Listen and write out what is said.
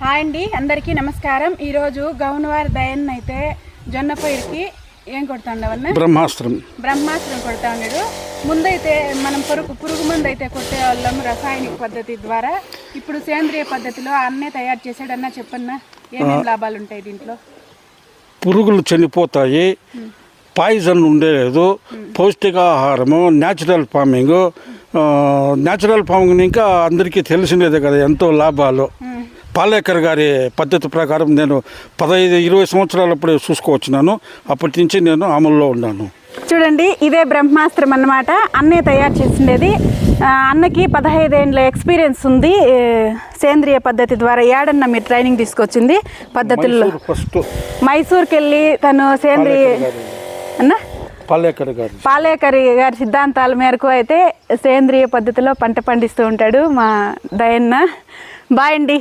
Hi అండి అందరికీ నమస్కారం. ఈరోజు గౌనవారి దయన్ అయితే జొన్న పైరుకి ఏం కొడుతుండవన్న బ్రహ్మాస్త్రం. బ్రహ్మాస్త్రం కొడతా ఉన్నాడు. ముందైతే మనం పురుగు పురుగు మందు అయితే కొట్టే వాళ్ళం రసాయనిక పద్ధతి ద్వారా. ఇప్పుడు సేంద్రియ పద్ధతిలో అన్నే తయారు చేసాడన్నా చెప్పన్నా? ఏమేమి లాభాలు ఉంటాయి దీంట్లో? పురుగులు చనిపోతాయి. పాయిజన్ ఉండలేదు. పౌష్టికాహారము న్యాచురల్ ఫార్మింగ్. న్యాచురల్ ఫార్మింగ్ ఇంకా అందరికీ తెలిసినదే కదా ఎంతో లాభాలు. పాలేకర్ గారి పద్ధతి ప్రకారం నేను పదహైదు ఇరవై సంవత్సరాలప్పుడే చూసుకోవచ్చున్నాను అప్పటి నుంచి నేను అమల్లో ఉన్నాను. చూడండి ఇదే బ్రహ్మాస్త్రం అన్నమాట. అన్నే తయారు చేసిండేది. అన్నకి పదహైదేండ్ల ఎక్స్పీరియన్స్ ఉంది. సేంద్రియ పద్ధతి ద్వారా ఏడన్నా మీరు ట్రైనింగ్ తీసుకొచ్చింది. పద్ధతుల్లో ఫస్ట్ మైసూర్కి వెళ్ళి తను సేంద్రియ అన్న? పాలేకర్ గారు పాలేకరి గారి సిద్ధాంతాల మేరకు అయితే సేంద్రియ పద్ధతిలో పంట పండిస్తూ ఉంటాడు మా దయన్న. బాయ్ అండి.